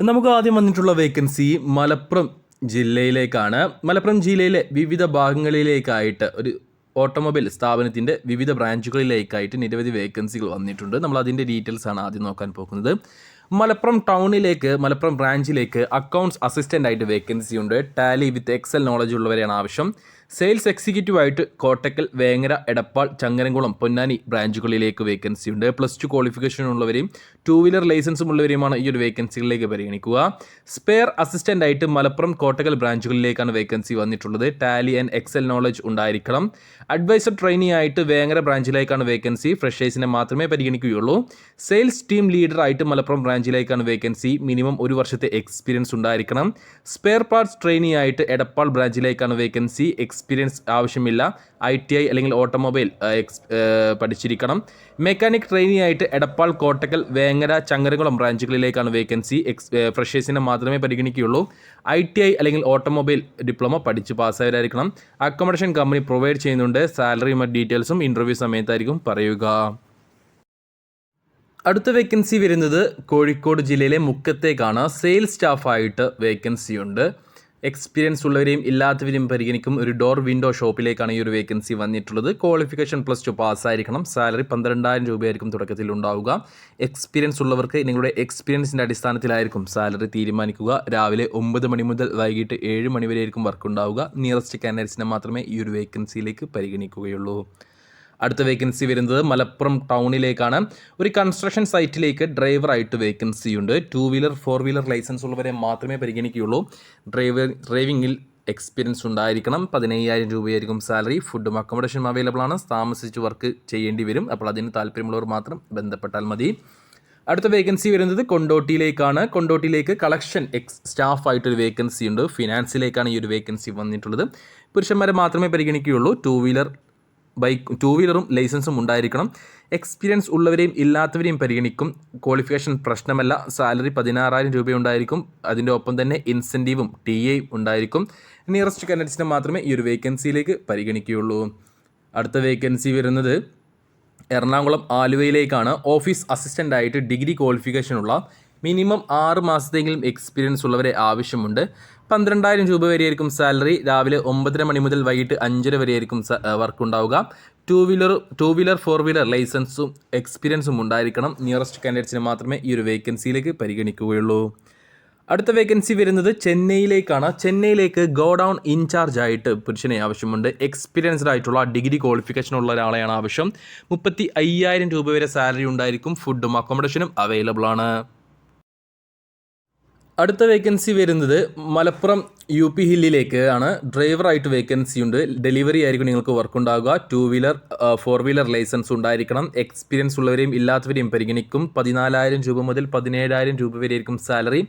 നമുക്ക് ആദ്യം വന്നിട്ടുള്ള വേക്കൻസി മലപ്പുറം ജില്ലയിലേക്കാണ്. മലപ്പുറം ജില്ലയിലെ വിവിധ ഭാഗങ്ങളിലേക്കായിട്ട് ഒരു ഓട്ടോമൊബൈൽ സ്ഥാപനത്തിന്റെ വിവിധ ബ്രാഞ്ചുകളിലേക്കായിട്ട് നിരവധി വേക്കൻസികൾ വന്നിട്ടുണ്ട്. നമ്മൾ അതിന്റെ ഡീറ്റെയിൽസ് ആണ് ആദ്യം നോക്കാൻ പോകുന്നത്. മലപ്പുറം ടൗണിലേക്ക് മലപ്പുറം ബ്രാഞ്ചിലേക്ക് അക്കൗണ്ട്സ് അസിസ്റ്റന്റ് ആയിട്ട് വേക്കൻസി ഉണ്ട്. ടാലി വിത്ത് എക്സൽ നോളജ് ഉള്ളവരെയാണ് ആവശ്യം. സെയിൽസ് എക്സിക്യൂട്ടീവായിട്ട് കോട്ടക്കൽ വേങ്ങര എടപ്പാൾ ചങ്ങരംകുളം പൊന്നാനി ബ്രാഞ്ചുകളിലേക്ക് വേക്കൻസി ഉണ്ട്. പ്ലസ് ടു ക്വാളിഫിക്കേഷൻ ഉള്ളവരെയും ടു വീലർ ലൈസൻസും ഉള്ളവരെയുമാണ് ഈ ഒരു വേക്കൻസികളിലേക്ക് പരിഗണിക്കുക. സ്പെയർ അസിസ്റ്റന്റ് ആയിട്ട് മലപ്പുറം കോട്ടക്കൽ ബ്രാഞ്ചുകളിലേക്കാണ് വേക്കൻസി വന്നിട്ടുള്ളത്. ടാലി ആൻഡ് എക്സൽ നോളജ് ഉണ്ടായിരിക്കണം. അഡ്വൈസർ ട്രെയിനി ആയിട്ട് വേങ്ങര ബ്രാഞ്ചിലേക്കാണ് വേക്കൻസി ഫ്രഷേഴ്സിനെ മാത്രമേ പരിഗണിക്കുകയുള്ളൂ. സെയിൽസ് ടീം ലീഡർ ആയിട്ട് മലപ്പുറം ബ്രാഞ്ചിലേക്കാണ് വേക്കൻസി മിനിമം ഒരു വർഷത്തെ എക്സ്പീരിയൻസ് ഉണ്ടായിരിക്കണം. സ്പെയർ പാർട്സ് ട്രെയിനി ആയിട്ട് എടപ്പാൾ ബ്രാഞ്ചിലേക്കാണ് വേക്കൻസി എക്സ്പീരിയൻസ് ആവശ്യമില്ല. ഐ ടി ഐ അല്ലെങ്കിൽ ഓട്ടോമൊബൈൽ പഠിച്ചിരിക്കണം. മെക്കാനിക് ട്രെയിനി ആയിട്ട് എടപ്പാൾ കോട്ടക്കൽ വേങ്ങര ചങ്ങരകുളം ബ്രാഞ്ചുകളിലേക്കാണ് വേക്കൻസി. എക്സ് ഫ്രഷേഴ്സിനെ മാത്രമേ പരിഗണിക്കുകയുള്ളൂ. ഐ ടി ഐ അല്ലെങ്കിൽ ഓട്ടോമൊബൈൽ ഡിപ്ലോമ പഠിച്ച് പാസ്സായവരായിരിക്കണം. അക്കോമഡേഷൻ കമ്പനി പ്രൊവൈഡ് ചെയ്യുന്നുണ്ട്. സാലറി മറ്റ് ഡീറ്റെയിൽസും ഇന്റർവ്യൂ സമയത്തായിരിക്കും പറയുക. അടുത്ത വേക്കൻസി വരുന്നത് കോഴിക്കോട് ജില്ലയിലെ മുക്കത്തേക്കാണ്. സെയിൽസ് സ്റ്റാഫായിട്ട് വേക്കൻസി ഉണ്ട് എക്സ്പീരിയൻസ് ഉള്ളവരെയും ഇല്ലാത്തവരെയും പരിഗണിക്കും ഒരു ഡോർ വിൻഡോ ഷോപ്പിലേക്കാണ് ഈ ഒരു വേക്കൻസി വന്നിട്ടുള്ളത്. ക്വാളിഫിക്കേഷൻ പ്ലസ് ടു പാസ്സായിരിക്കണം സാലറി പന്ത്രണ്ടായിരം രൂപയായിരിക്കും തുടക്കത്തിൽ ഉണ്ടാവുക. എക്സ്പീരിയൻസ് ഉള്ളവർക്ക് നിങ്ങളുടെ എക്സ്പീരിയൻസിന്റെ അടിസ്ഥാനത്തിലായിരിക്കും സാലറി തീരുമാനിക്കുക. രാവിലെ ഒമ്പത് മണി മുതൽ വൈകിട്ട് ഏഴ് മണി വരെ ആയിരിക്കും വർക്ക് ഉണ്ടാവുക. നിയറസ്റ്റ് കാൻഡിഡേറ്റ്സിനെ മാത്രമേ ഈ ഒരു വേക്കൻസിയിലേക്ക് പരിഗണിക്കുകയുള്ളൂ. അടുത്ത വേക്കൻസി വരുന്നത് മലപ്പുറം ടൗണിലേക്കാണ്. ഒരു കൺസ്ട്രക്ഷൻ സൈറ്റിലേക്ക് ഡ്രൈവറായിട്ട് വേക്കൻസി ഉണ്ട്. Two wheeler four wheeler licence ഉള്ളവരെ മാത്രമേ പരിഗണിക്കുകയുള്ളൂ. ഡ്രൈവർ ഡ്രൈവിങ്ങിൽ എക്സ്പീരിയൻസ് ഉണ്ടായിരിക്കണം. പതിനയ്യായിരം രൂപയായിരിക്കും സാലറി ഫുഡും അക്കോമഡേഷനും അവൈലബിൾ ആണ്. താമസിച്ച് വർക്ക് ചെയ്യേണ്ടി വരും. അപ്പോൾ അതിന് താല്പര്യമുള്ളവർ മാത്രം ബന്ധപ്പെട്ടാൽ മതി. അടുത്ത വേക്കൻസി വരുന്നത് കൊണ്ടോട്ടിയിലേക്കാണ്. കൊണ്ടോട്ടിയിലേക്ക് കളക്ഷൻ എക്സ് സ്റ്റാഫായിട്ടൊരു വേക്കൻസി ഉണ്ട്. ഫിനാൻസിലേക്കാണ് ഈ ഒരു വേക്കൻസി വന്നിട്ടുള്ളത്. പുരുഷന്മാരെ മാത്രമേ പരിഗണിക്കുകയുള്ളൂ. ടു വീലർ ബൈക്ക് ടു വീലറും ലൈസൻസും ഉണ്ടായിരിക്കണം. എക്സ്പീരിയൻസ് ഉള്ളവരെയും ഇല്ലാത്തവരെയും പരിഗണിക്കും. ക്വാളിഫിക്കേഷൻ പ്രശ്നമല്ല. സാലറി പതിനാറായിരം രൂപയുണ്ടായിരിക്കും. അതിന്റെ ഒപ്പം തന്നെ ഇൻസെന്റീവും ടി എയും ഉണ്ടായിരിക്കും. നിയറസ്റ്റ് കാൻഡിഡേറ്റ്സിനെ മാത്രമേ ഈ ഒരു വേക്കൻസിയിലേക്ക് പരിഗണിക്കുകയുള്ളൂ. അടുത്ത വേക്കൻസി വരുന്നത് എറണാകുളം ആലുവയിലേക്കാണ്. ഓഫീസ് അസിസ്റ്റന്റ് ആയിട്ട് ഡിഗ്രി ക്വാളിഫിക്കേഷനുള്ള മിനിമം ആറ് മാസത്തെങ്കിലും എക്സ്പീരിയൻസ് ഉള്ളവരെ ആവശ്യമുണ്ട്. പന്ത്രണ്ടായിരം രൂപ വരെയായിരിക്കും സാലറി. രാവിലെ ഒമ്പതര മണി മുതൽ വൈകിട്ട് അഞ്ചര വരെയായിരിക്കും വർക്ക് ഉണ്ടാവുക two wheeler two wheeler four wheeler ലൈസൻസും എക്സ്പീരിയൻസും ഉണ്ടായിരിക്കണം. നിയറസ്റ്റ് കാൻഡിഡേറ്റ്സിന് മാത്രമേ ഈ ഒരു വേക്കൻസിയിലേക്ക് പരിഗണിക്കുകയുള്ളൂ. അടുത്ത വേക്കൻസി വരുന്നത് ചെന്നൈയിലേക്കാണ്. ചെന്നൈയിലേക്ക് ഗോ ഡൗൺ ഇൻചാർജ് ആയിട്ട് പുരുഷനെ ആവശ്യമുണ്ട്. എക്സ്പീരിയൻസ്ഡ് ആയിട്ടുള്ള ഡിഗ്രി ക്വാളിഫിക്കേഷൻ ഉള്ള ഒരാളെയാണ് ആവശ്യം. മുപ്പത്തി അയ്യായിരം രൂപ വരെ സാലറി ഉണ്ടായിരിക്കും. ഫുഡും അക്കോമഡേഷനും അവൈലബിൾ ആണ്. അടുത്ത വേക്കൻസി വരുന്നത് മലപ്പുറം യു പി ഹില്ലിലേക്ക് ആണ്. ഡ്രൈവറായിട്ട് വേക്കൻസി ഉണ്ട്. ഡെലിവറി ആയിരിക്കും നിങ്ങൾക്ക് വർക്ക് ഉണ്ടാകുക two wheeler four wheeler licence ഉണ്ടായിരിക്കണം. എക്സ്പീരിയൻസ് ഉള്ളവരെയും ഇല്ലാത്തവരെയും പരിഗണിക്കും. പതിനാലായിരം രൂപ മുതൽ പതിനേഴായിരം രൂപ വരെ ആയിരിക്കും സാലറി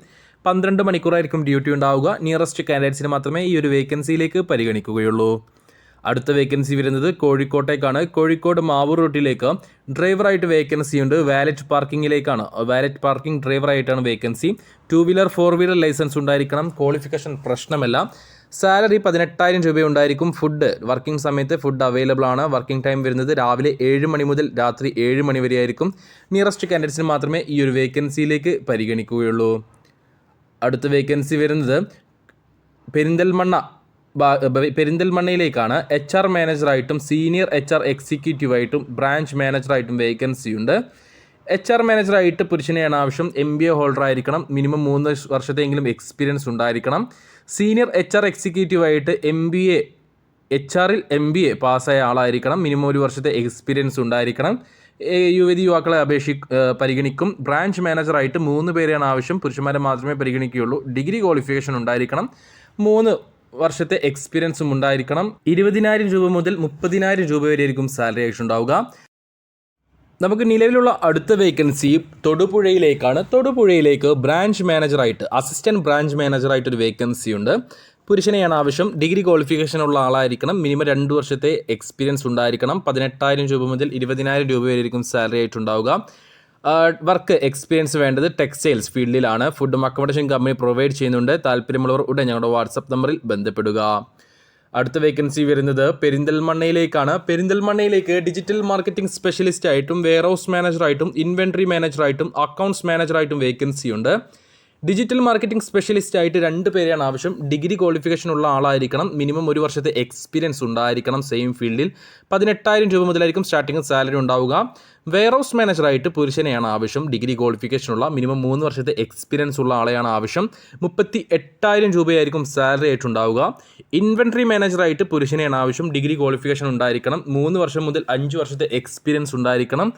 പന്ത്രണ്ട് മണിക്കൂറായിരിക്കും ഡ്യൂട്ടി ഉണ്ടാവുക. നിയറസ്റ്റ് കാൻഡിഡേറ്റ്സിന് മാത്രമേ ഈ ഒരു വേക്കൻസിയിലേക്ക് പരിഗണിക്കുകയുള്ളൂ. അടുത്ത വേക്കൻസി വരുന്നത് കോഴിക്കോട്ടേക്കാണ്. കോഴിക്കോട് മാവൂർ റൂട്ടിലേക്ക് ഡ്രൈവറായിട്ട് വേക്കൻസി ഉണ്ട്. വാലറ്റ് പാർക്കിങ്ങിലേക്കാണ് valet parking ഡ്രൈവറായിട്ടാണ് vacancy two wheeler four wheeler licence ഉണ്ടായിരിക്കണം. ക്വാളിഫിക്കേഷൻ പ്രശ്നമല്ല. സാലറി പതിനെട്ടായിരം രൂപ ഉണ്ടായിരിക്കും. ഫുഡ് വർക്കിംഗ് സമയത്ത് ഫുഡ് അവൈലബിൾ ആണ്. വർക്കിംഗ് ടൈം വരുന്നത് രാവിലെ ഏഴ് മണി മുതൽ രാത്രി ഏഴ് മണി വരെ ആയിരിക്കും. നിയറസ്റ്റ് കാൻഡിഡേറ്റ്സിന് മാത്രമേ ഈ ഒരു വേക്കൻസിയിലേക്ക് പരിഗണിക്കുകയുള്ളൂ. അടുത്ത വേക്കൻസി വരുന്നത് പെരിന്തൽമണ്ണ പെരിന്തൽമണ്ണയിലേക്കാണ് എച്ച് ആർ മാനേജറായിട്ടും സീനിയർ എച്ച് ആർ എക്സിക്യൂട്ടീവായിട്ടും ബ്രാഞ്ച് മാനേജറായിട്ടും വേക്കൻസി ഉണ്ട്. എച്ച് ആർ മാനേജറായിട്ട് പുരുഷനെയാണ് ആവശ്യം എം ബി എ ഹോൾഡർ ആയിരിക്കണം. മിനിമം മൂന്ന് വർഷത്തെങ്കിലും എക്സ്പീരിയൻസ് ഉണ്ടായിരിക്കണം. സീനിയർ എച്ച് ആർ എക്സിക്യൂട്ടീവായിട്ട് എം ബി എ എച്ച് ആറിൽ എം ബി എ പാസ്സായ ആളായിരിക്കണം. മിനിമം ഒരു വർഷത്തെ എക്സ്പീരിയൻസ് ഉണ്ടായിരിക്കണം. യുവതി യുവാക്കളെ അപേക്ഷി പരിഗണിക്കും. ബ്രാഞ്ച് മാനേജറായിട്ട് മൂന്ന് പേരെയാണ് ആവശ്യം പുരുഷന്മാരെ മാത്രമേ പരിഗണിക്കുകയുള്ളൂ. ഡിഗ്രി ക്വാളിഫിക്കേഷൻ ഉണ്ടായിരിക്കണം. മൂന്ന് വർഷത്തെ എക്സ്പീരിയൻസും ഉണ്ടായിരിക്കണം. ഇരുപതിനായിരം രൂപ മുതൽ മുപ്പതിനായിരം രൂപ വരെ ആയിരിക്കും സാലറി ആയിട്ട് ഉണ്ടാവുക. നമുക്ക് നിലവിലുള്ള അടുത്ത വേക്കൻസി തൊടുപുഴയിലേക്കാണ്. തൊടുപുഴയിലേക്ക് ബ്രാഞ്ച് മാനേജറായിട്ട് അസിസ്റ്റന്റ് ബ്രാഞ്ച് മാനേജറായിട്ട് ഒരു വേക്കൻസി ഉണ്ട്. പുരുഷനെയാണ് ആവശ്യം. ഡിഗ്രി ക്വാളിഫിക്കേഷൻ ഉള്ള ആളായിരിക്കണം. മിനിമം രണ്ട് വർഷത്തെ എക്സ്പീരിയൻസ് ഉണ്ടായിരിക്കണം. പതിനെട്ടായിരം രൂപ മുതൽ ഇരുപതിനായിരം രൂപ വരെ ആയിരിക്കും സാലറി ആയിട്ടുണ്ടാവുക വർക്ക് എക്സ്പീരിയൻസ് വേണ്ടത് ടെക്സ്റ്റൈൽസ് ഫീൽഡിലാണ്. ഫുഡും അക്കോമഡേഷൻ കമ്പനി പ്രൊവൈഡ് ചെയ്യുന്നുണ്ട്. താല്പര്യമുള്ളവർ ഉടൻ ഞങ്ങളുടെ വാട്സപ്പ് നമ്പറിൽ ബന്ധപ്പെടുക. അടുത്ത വേക്കൻസി വരുന്നത് പെരിന്തൽമണ്ണയിലേക്കാണ്. പെരിന്തൽമണ്ണയിലേക്ക് ഡിജിറ്റൽ മാർക്കറ്റിംഗ് സ്പെഷ്യലിസ്റ്റ് ആയിട്ടും വെയർ ഹൗസ് മാനേജറായിട്ടും ഇൻവെൻട്രി മാനേജറായിട്ടും അക്കൗണ്ട്സ് മാനേജറായിട്ടും വേക്കൻസി ഉണ്ട്. ഡിജിറ്റൽ മാർക്കറ്റിംഗ് സ്പെഷ്യലിസ്റ്റ് ആയിട്ട് രണ്ട് പേരെയാണ് ആവശ്യം. ഡിഗ്രി ക്വാളിഫിക്കേഷൻ ഉള്ള ആളായിരിക്കണം. മിനിമം ഒരു വർഷത്തെ എക്സ്പീരിയൻസ് ഉണ്ടായിരിക്കണം സെയിം ഫീൽഡിൽ പതിനെട്ടായിരം രൂപ മുതലായിരിക്കും സ്റ്റാർട്ടിംഗ് സാലറി ഉണ്ടാവുക. വെയർ ഹൗസ് മാനേജറായിട്ട് പുരുഷനെയാണ് ആവശ്യം. ഡിഗ്രി ക്വാളിഫിക്കേഷൻ ഉള്ള മിനിമം മൂന്ന് വർഷത്തെ എക്സ്പീരിയൻസ് ഉള്ള ആളെയാണ് ആവശ്യം. മുപ്പത്തി എട്ടായിരം രൂപയായിരിക്കും സാലറി ആയിട്ടുണ്ടാവുക ഇൻവെൻട്രി മാനേജറായിട്ട് പുരുഷനെയാണ് ആവശ്യം. ഡിഗ്രി ക്വാളിഫിക്കേഷൻ ഉണ്ടായിരിക്കണം. മൂന്ന് വർഷം മുതൽ അഞ്ച് വർഷത്തെ എക്സ്പീരിയൻസ് ഉണ്ടായിരിക്കണം.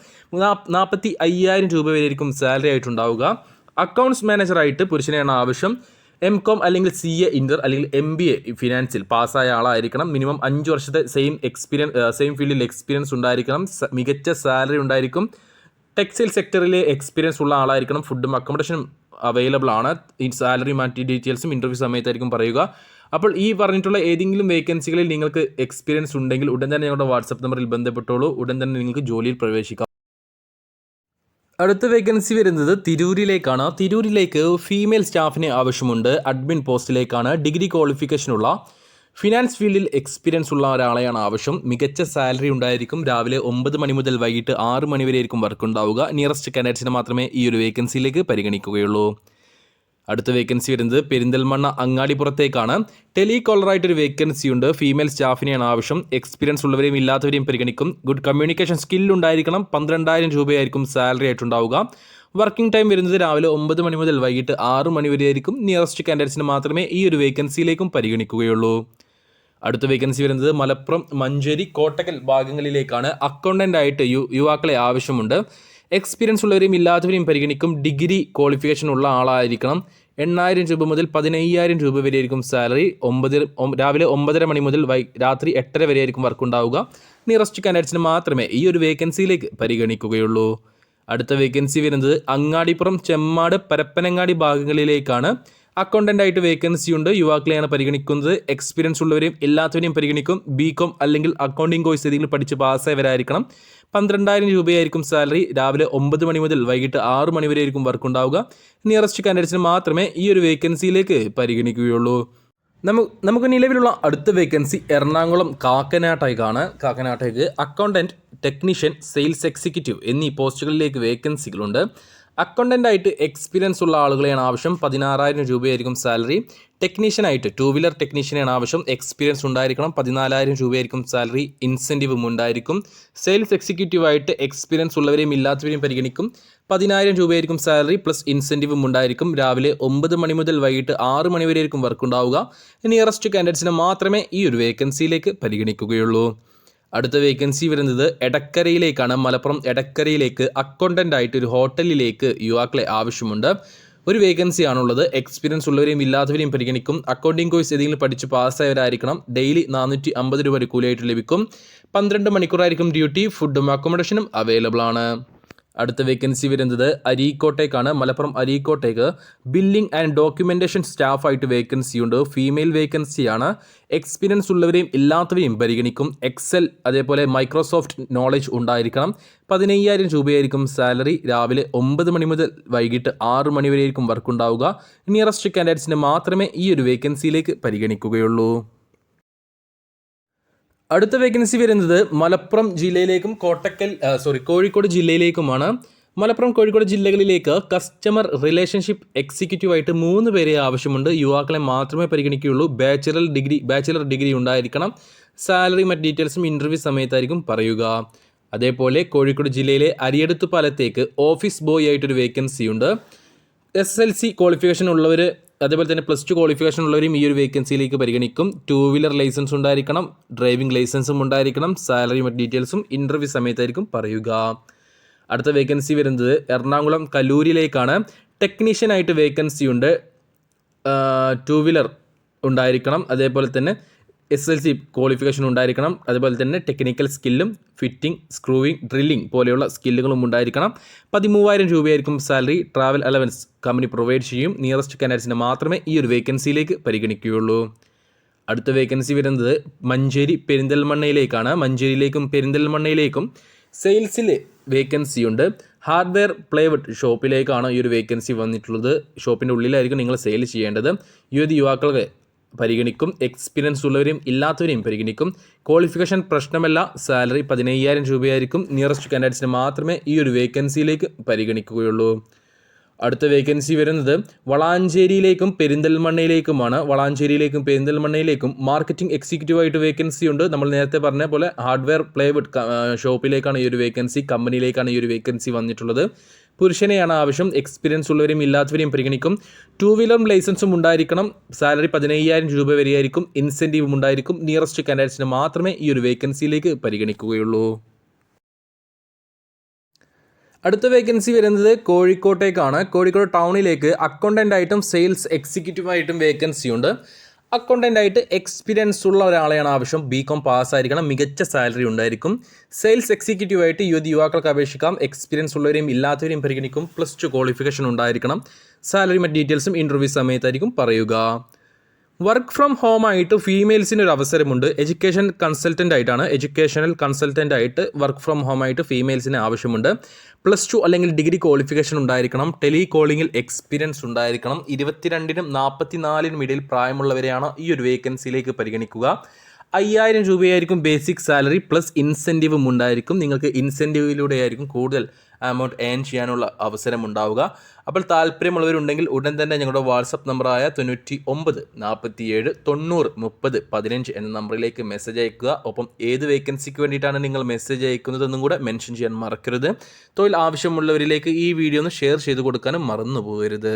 നാൽപ്പത്തി അയ്യായിരം രൂപ വരെയായിരിക്കും സാലറി ആയിട്ടുണ്ടാവുക അക്കൗണ്ട്സ് മാനേജറായിട്ട് പുരുഷനെയാണ് ആവശ്യം. എം കോം അല്ലെങ്കിൽ സി എ ഇന്റർ അല്ലെങ്കിൽ എം ബി എ ഫിനാൻസിൽ പാസ്സായ ആളായിരിക്കണം. മിനിമം അഞ്ച് വർഷത്തെ സെയിം എക്സ്പീരിയൻസ് സെയിം ഫീൽഡിൽ എക്സ്പീരിയൻസ് ഉണ്ടായിരിക്കണം. മികച്ച സാലറി ഉണ്ടായിരിക്കും. ടെക്സ്റ്റൈൽ സെക്ടറിലെ എക്സ്പീരിയൻസ് ഉള്ള ആളായിരിക്കണം. ഫുഡും അക്കോമഡേഷനും അവൈലബിൾ ആണ്. ഈ സാലറി മാറ്റി ഡീറ്റെയിൽസും ഇന്റർവ്യൂ സമയത്തായിരിക്കും പറയുക. അപ്പോൾ ഈ പറഞ്ഞിട്ടുള്ള ഏതെങ്കിലും വേക്കൻസികളിൽ നിങ്ങൾക്ക് എക്സ്പീരിയൻസ് ഉണ്ടെങ്കിൽ ഉടൻ തന്നെ ഞങ്ങളുടെ വാട്സപ്പ് നമ്പറിൽ ബന്ധപ്പെട്ടോളൂ. ഉടൻ തന്നെ നിങ്ങൾക്ക് ജോലിയിൽ പ്രവേശിക്കാം. അടുത്ത വേക്കൻസി വരുന്നത് തിരൂരിലേക്കാണ്. തിരൂരിലേക്ക് ഫീമെയിൽ സ്റ്റാഫിന് ആവശ്യമുണ്ട്. അഡ്മിൻ പോസ്റ്റിലേക്കാണ് ഡിഗ്രി ക്വാളിഫിക്കേഷനുള്ള ഫിനാൻസ് ഫീൽഡിൽ എക്സ്പീരിയൻസ് ഉള്ള ഒരാളെയാണ് ആവശ്യം. മികച്ച സാലറി ഉണ്ടായിരിക്കും. രാവിലെ ഒമ്പത് മണി മുതൽ വൈകിട്ട് ആറ് മണി വരെ ആയിരിക്കും വർക്ക് ഉണ്ടാവുക. നിയറസ്റ്റ് കാൻഡിഡേറ്റ്സിനെ മാത്രമേ ഈ ഒരു വേക്കൻസിയിലേക്ക് പരിഗണിക്കുകയുള്ളൂ. അടുത്ത വേക്കൻസി വരുന്നത് പെരിന്തൽമണ്ണ അങ്ങാടിപ്പുറത്തേക്കാണ്. ടെലി കോളറായിട്ടൊരു വേക്കൻസി ഉണ്ട്. ഫീമെയിൽ സ്റ്റാഫിനെയാണ് ആവശ്യം. എക്സ്പീരിയൻസ് ഉള്ളവരെയും ഇല്ലാത്തവരെയും പരിഗണിക്കും. ഗുഡ് കമ്മ്യൂണിക്കേഷൻ സ്കിൽ ഉണ്ടായിരിക്കണം. പന്ത്രണ്ടായിരം രൂപയായിരിക്കും സാലറി ആയിട്ടുണ്ടാവുക. വർക്കിംഗ് ടൈം വരുന്നത് രാവിലെ ഒമ്പത് മണി മുതൽ വൈകിട്ട് ആറ് മണി വരെയായിരിക്കും. നിയറസ്റ്റ് കാൻഡിഡേറ്റ്സിന് മാത്രമേ ഈ ഒരു വേക്കൻസിയിലേക്കും പരിഗണിക്കുകയുള്ളൂ. അടുത്ത വേക്കൻസി വരുന്നത് മലപ്പുറം മഞ്ചേരി കോട്ടക്കൽ ഭാഗങ്ങളിലേക്കാണ്. അക്കൗണ്ടന്റ് ആയിട്ട് യു യുവാക്കളെ ആവശ്യമുണ്ട്. എക്സ്പീരിയൻസ് ഉള്ളവരെയും ഇല്ലാത്തവരെയും പരിഗണിക്കും. ഡിഗ്രി ക്വാളിഫിക്കേഷൻ ഉള്ള ആളായിരിക്കണം. എണ്ണായിരം രൂപ മുതൽ പതിനയ്യായിരം രൂപ വരെ ആയിരിക്കും സാലറി. ഒമ്പത് രാവിലെ ഒമ്പതര മണി മുതൽ വൈ രാത്രി എട്ടര വരെ ആയിരിക്കും വർക്ക് ഉണ്ടാവുക നിയറസ്റ്റ് കാൻഡിഡേറ്റ്സിന് മാത്രമേ ഈ ഒരു വേക്കൻസിയിലേക്ക് പരിഗണിക്കുകയുള്ളൂ. അടുത്ത വേക്കൻസി വരുന്നത് അങ്ങാടിപ്പുറം ചെമ്മാട് പരപ്പനങ്ങാടി ഭാഗങ്ങളിലേക്കാണ്. അക്കൗണ്ടന്റ് ആയിട്ട് വേക്കൻസി ഉണ്ട്. യുവാക്കളെയാണ് പരിഗണിക്കുന്നത്. എക്സ്പീരിയൻസ് ഉള്ളവരെയും എല്ലാത്തവരെയും പരിഗണിക്കും. ബി കോം അല്ലെങ്കിൽ അക്കൗണ്ടിങ് കോഴ്സ് ഏതെങ്കിലും പഠിച്ച് പാസ്സായവരായിരിക്കണം പന്ത്രണ്ടായിരം രൂപയായിരിക്കും സാലറി. രാവിലെ ഒമ്പത് മണി മുതൽ വൈകിട്ട് ആറ് മണി വരെ ആയിരിക്കും വർക്ക് ഉണ്ടാവുക നിയറസ്റ്റ് കാൻഡിഡേറ്റ്സിന് മാത്രമേ ഈ ഒരു വേക്കൻസിയിലേക്ക് പരിഗണിക്കുകയുള്ളൂ. നമുക്ക് നിലവിലുള്ള അടുത്ത വേക്കൻസി എറണാകുളം കാക്കനാട്ടേക്കാണ് കാക്കനാട്ടേക്ക് അക്കൗണ്ടന്റ് ടെക്നീഷ്യൻ സെയിൽസ് എക്സിക്യൂട്ടീവ് എന്നീ പോസ്റ്റുകളിലേക്ക് വേക്കൻസികളുണ്ട് അക്കൗണ്ടന്റ് ആയിട്ട് എക്സ്പീരിയൻസ് ഉള്ള ആളുകളെയാണ് ആവശ്യം. പതിനാറായിരം രൂപയായിരിക്കും സാലറി ടെക്നീഷ്യനായിട്ട് ടു വീലർ ടെക്നീഷ്യനാണ് ആവശ്യം. എക്സ്പീരിയൻസ് ഉണ്ടായിരിക്കണം. പതിനാലായിരം രൂപയായിരിക്കും സാലറി ഇൻസെന്റീവും ഉണ്ടായിരിക്കും. സെയിൽസ് എക്സിക്യൂട്ടീവ് ആയിട്ട് എക്സ്പീരിയൻസ് ഉള്ളവരെയും ഇല്ലാത്തവരെയും പരിഗണിക്കും. പതിനായിരം രൂപയായിരിക്കും സാലറി പ്ലസ് ഇൻസെന്റീവും ഉണ്ടായിരിക്കും. രാവിലെ ഒമ്പത് മണി മുതൽ വൈകിട്ട് ആറ് മണി വരെ ആയിരിക്കും വർക്ക് ഉണ്ടാവുക നിയറസ്റ്റ് കാൻഡിഡേറ്റ്സിനെ മാത്രമേ ഈ ഒരു വേക്കൻസിയിലേക്ക് പരിഗണിക്കുകയുള്ളൂ. അടുത്ത വേക്കൻസി വരുന്നത് എടക്കരയിലേക്കാണ്. മലപ്പുറം എടക്കരയിലേക്ക് അക്കൗണ്ടന്റ് ആയിട്ട് ഒരു ഹോട്ടലിലേക്ക് യുവാക്കളെ ആവശ്യമുണ്ട്. ഒരു വേക്കൻസി ആണുള്ളത്. എക്സ്പീരിയൻസ് ഉള്ളവരെയും ഇല്ലാത്തവരെയും പരിഗണിക്കും. അക്കൗണ്ടിംഗ് കോഴ്സ് ഏതെങ്കിലും പഠിച്ച് പാസ്സായവരായിരിക്കണം ഡെയിലി നാനൂറ്റി അമ്പത് രൂപ കൂലിയായിട്ട് ലഭിക്കും. പന്ത്രണ്ട് മണിക്കൂറായിരിക്കും ഡ്യൂട്ടി ഫുഡും അക്കോമഡേഷനും അവൈലബിൾ ആണ്. അടുത്ത വേക്കൻസി വരുന്നത് അരീക്കോട്ടേക്കാണ്. മലപ്പുറം അരീക്കോട്ടേക്ക് ബില്ലിംഗ് ആൻഡ് ഡോക്യുമെന്റേഷൻ സ്റ്റാഫായിട്ട് വേക്കൻസി ഉണ്ട്. ഫീമെയിൽ വേക്കൻസിയാണ് എക്സ്പീരിയൻസ് ഉള്ളവരെയും ഇല്ലാത്തവരെയും പരിഗണിക്കും. എക്സൽ അതേപോലെ മൈക്രോസോഫ്റ്റ് നോളജ് ഉണ്ടായിരിക്കണം. പതിനയ്യായിരം രൂപയായിരിക്കും സാലറി രാവിലെ ഒമ്പത് മണി മുതൽ വൈകിട്ട് ആറ് മണി വരെയായിരിക്കും വർക്ക് ഉണ്ടാവുക. നിയറസ്റ്റ് കാൻഡിഡേറ്റ്സിനെ മാത്രമേ ഈ ഒരു വേക്കൻസിയിലേക്ക് പരിഗണിക്കുകയുള്ളൂ. അടുത്ത വേക്കൻസി വരുന്നത് മലപ്പുറം ജില്ലയിലേക്കും കോട്ടക്കൽ സോറി കോഴിക്കോട് ജില്ലയിലേക്കുമാണ്. മലപ്പുറം കോഴിക്കോട് ജില്ലകളിലേക്ക് കസ്റ്റമർ റിലേഷൻഷിപ്പ് എക്സിക്യൂട്ടീവ് ആയിട്ട് മൂന്ന് പേരെ ആവശ്യമുണ്ട്. യുവാക്കളെ മാത്രമേ പരിഗണിക്കുകയുള്ളൂ. ബാച്ചിലർ ഡിഗ്രി ബാച്ചിലർ ഡിഗ്രി ഉണ്ടായിരിക്കണം. സാലറി മറ്റ് ഡീറ്റെയിൽസും ഇന്റർവ്യൂ സമയത്തായിരിക്കും പറയുക. അതേപോലെ കോഴിക്കോട് ജില്ലയിലെ അരിയടുത്ത് പാലത്തേക്ക് ഓഫീസ് ബോയ് ആയിട്ടൊരു വേക്കൻസി ഉണ്ട്. എസ് എൽ സി ക്വാളിഫിക്കേഷൻ ഉള്ളവർ അതേപോലെ തന്നെ പ്ലസ് ടു ക്വാളിഫിക്കേഷൻ ഉള്ളവരും ഈ ഒരു വേക്കൻസിയിലേക്ക് പരിഗണിക്കും. ടൂ വീലർ ലൈസൻസ് ഉണ്ടായിരിക്കണം ഡ്രൈവിംഗ് ലൈസൻസും ഉണ്ടായിരിക്കണം സാലറി മറ്റ് ഡീറ്റെയിൽസും ഇന്റർവ്യൂ സമയത്തായിരിക്കും പറയുക. അടുത്ത വേക്കൻസി വരുന്നത് എറണാകുളം കല്ലൂരിലേക്കാണ് ടെക്നീഷ്യനായിട്ട് വേക്കൻസി ഉണ്ട്. ടൂ വീലർ ഉണ്ടായിരിക്കണം. അതേപോലെ തന്നെ എസ് എൽ സി ക്വാളിഫിക്കേഷൻ ഉണ്ടായിരിക്കണം. അതുപോലെ തന്നെ ടെക്നിക്കൽ സ്കില്ലും ഫിറ്റിംഗ് സ്ക്രൂവിംഗ് ഡ്രില്ലിംഗ് പോലെയുള്ള സ്കില്ലുകളും ഉണ്ടായിരിക്കണം. പതിമൂവായിരം രൂപയായിരിക്കും salary travel allowance company provide ചെയ്യും. നിയറസ്റ്റ് കാൻഡിഡേറ്റ്സിനെ മാത്രമേ ഈ ഒരു വേക്കൻസിയിലേക്ക് പരിഗണിക്കുകയുള്ളൂ. അടുത്ത വേക്കൻസി വരുന്നത് മഞ്ചേരി പെരിന്തൽമണ്ണയിലേക്കാണ്. മഞ്ചേരിയിലേക്കും പെരിന്തൽമണ്ണയിലേക്കും സെയിൽസിൽ വേക്കൻസി ഉണ്ട്. ഹാർഡ്വെയർ പ്ലേവുഡ് ഷോപ്പിലേക്കാണ് ഈ ഒരു വേക്കൻസി വന്നിട്ടുള്ളത്. ഷോപ്പിന്റെ ഉള്ളിലായിരിക്കും നിങ്ങൾ സെയിൽ ചെയ്യേണ്ടത്. യുവതി യുവാക്കളെ പരിഗണിക്കും. എക്സ്പീരിയൻസ് ഉള്ളവരെയും ഇല്ലാത്തവരെയും പരിഗണിക്കും. ക്വാളിഫിക്കേഷൻ പ്രശ്നമല്ല. സാലറി പതിനയ്യായിരം രൂപയായിരിക്കും. നിയറസ്റ്റ് കാൻഡിഡേറ്റ്സിന് മാത്രമേ ഈ ഒരു വേക്കൻസിയിലേക്ക് പരിഗണിക്കുകയുള്ളൂ. അടുത്ത വേക്കൻസി വരുന്നത് വളാഞ്ചേരിയിലേക്കും പെരിന്തൽമണ്ണയിലേക്കുമാണ്. വളാഞ്ചേരിയിലേക്കും പെരിന്തൽമണ്ണയിലേക്കും മാർക്കറ്റിംഗ് എക്സിക്യൂട്ടീവ് ആയിട്ട് വേക്കൻസി ഉണ്ട്. നമ്മൾ നേരത്തെ പറഞ്ഞ പോലെ ഹാർഡ്വെയർ പ്ലേവുഡ് ഷോപ്പിലേക്കാണ് ഈ ഒരു വേക്കൻസി കമ്പനിയിലേക്കാണ് ഈ ഒരു വേക്കൻസി വന്നിട്ടുള്ളത്. പുരുഷനെയാണ് ആവശ്യം. എക്സ്പീരിയൻസ് ഉള്ളവരെയും ഇല്ലാത്തവരെയും പരിഗണിക്കും. ടൂ വീലറും ലൈസൻസും ഉണ്ടായിരിക്കണം. സാലറി പതിനയ്യായിരം രൂപ വരെയായിരിക്കും. ഇൻസെന്റീവും ഉണ്ടായിരിക്കും. നിയറസ്റ്റ് കാൻഡിഡേറ്റ്സിന് മാത്രമേ ഈ ഒരു വേക്കൻസിയിലേക്ക് പരിഗണിക്കുകയുള്ളൂ. അടുത്ത വേക്കൻസി വരുന്നത് കോഴിക്കോട്ടേക്കാണ്. കോഴിക്കോട് ടൗണിലേക്ക് അക്കൗണ്ടന്റ് ആയിട്ടും സെയിൽസ് എക്സിക്യൂട്ടീവായിട്ടും വേക്കൻസി ഉണ്ട്. അക്കൗണ്ടന്റ് ആയിട്ട് എക്സ്പീരിയൻസ് ഉള്ള ഒരാളെയാണ് ആവശ്യം. ബി കോം പാസ്സായിരിക്കണം. മികച്ച സാലറി ഉണ്ടായിരിക്കും. സെയിൽസ് എക്സിക്യൂട്ടീവ് ആയിട്ട് യുവതി യുവാക്കൾക്ക് അപേക്ഷിക്കാം. എക്സ്പീരിയൻസ് ഉള്ളവരെയും ഇല്ലാത്തവരെയും പരിഗണിക്കും. പ്ലസ് ടു ക്വാളിഫിക്കേഷൻ ഉണ്ടായിരിക്കണം. സാലറി മറ്റ് ഡീറ്റെയിൽസും ഇന്റർവ്യൂ സമയത്തായിരിക്കും പറയുക. വർക്ക് ഫ്രം ഹോം ആയിട്ട് ഫീമെയിൽസിന് ഒരു അവസരമുണ്ട്. എഡ്യൂക്കേഷൻ കൺസൾട്ടന്റ് ആയിട്ടാണ്. എഡ്യൂക്കേഷണൽ കൺസൾട്ടന്റ് ആയിട്ട് വർക്ക് ഫ്രം ഹോം ആയിട്ട് ഫീമെയിൽസിന് ആവശ്യമുണ്ട്. പ്ലസ് ടു അല്ലെങ്കിൽ ഡിഗ്രി ക്വാളിഫിക്കേഷൻ ഉണ്ടായിരിക്കണം. ടെലി കോളിംഗിൽ എക്സ്പീരിയൻസ് ഉണ്ടായിരിക്കണം. ഇരുപത്തിരണ്ടിനും നാൽപ്പത്തിനാലിനും ഇടയിൽ പ്രായമുള്ളവരെയാണ് ഈ ഒരു വേക്കൻസിയിലേക്ക് പരിഗണിക്കുക. അയ്യായിരം രൂപയായിരിക്കും ബേസിക് സാലറി പ്ലസ് ഇൻസെന്റീവും ഉണ്ടായിരിക്കും. നിങ്ങൾക്ക് ഇൻസെന്റീവിലൂടെ ആയിരിക്കും കൂടുതൽ എമൗണ്ട് ഏൺ ചെയ്യാനുള്ള അവസരം ഉണ്ടാവുക. അപ്പോൾ താല്പര്യമുള്ളവരുണ്ടെങ്കിൽ ഉടൻ തന്നെ ഞങ്ങളുടെ വാട്സപ്പ് നമ്പറായ തൊണ്ണൂറ്റി ഒമ്പത് നാൽപ്പത്തിയേഴ് തൊണ്ണൂറ് മുപ്പത് പതിനഞ്ച് എന്ന നമ്പറിലേക്ക് മെസ്സേജ് അയക്കുക ഒപ്പം ഏത് വേക്കൻസിക്ക് വേണ്ടിയിട്ടാണ് നിങ്ങൾ മെസ്സേജ് അയക്കുന്നതെന്നും കൂടെ മെൻഷൻ ചെയ്യാൻ മറക്കരുത്. തൊഴിൽ ആവശ്യമുള്ളവരിലേക്ക് ഈ വീഡിയോ ഒന്ന് ഷെയർ ചെയ്ത് കൊടുക്കാനും മറന്നു പോകരുത്